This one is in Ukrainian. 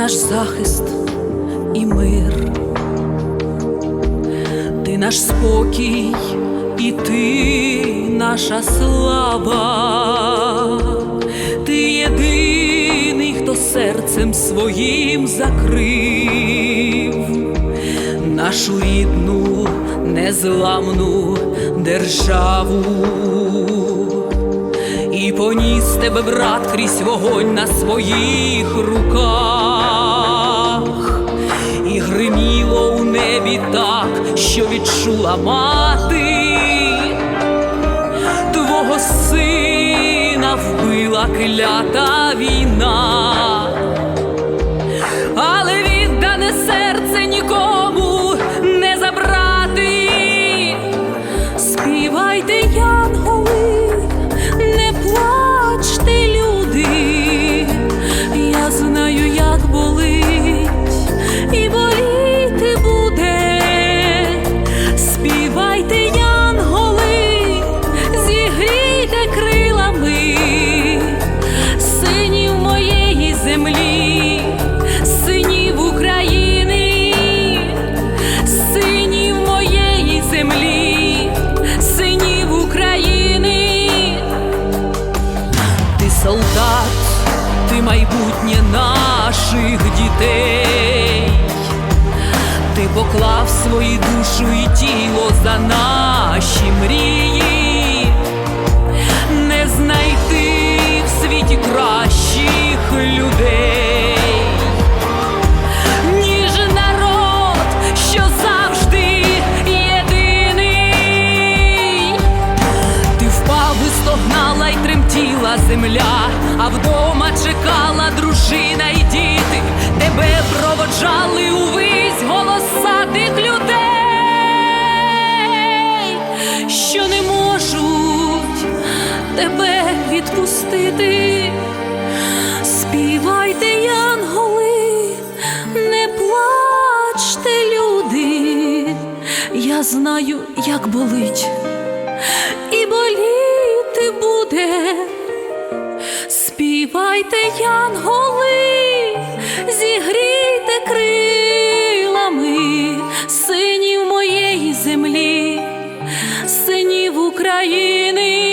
наш захист і мир, ти наш спокій, і ти наша слава, ти єдиний, хто серцем своїм закрив нашу рідну незламну державу. І поніс тебе, брат, крізь вогонь на своїх руках, і гриміло у небі так, що відчула мати, твого сина вбила клята війна, майбутнє наших дітей. Ти поклав свою душу і тіло за наші мрії, тремтіла земля, а вдома чекала дружина й діти, тебе проводжали увесь голоса тих людей, що не можуть тебе відпустити. Співайте, янголи, не плачте, люди. Я знаю, як болить Співайте, янголи, зігрійте крилами, синів моєї землі, синів України.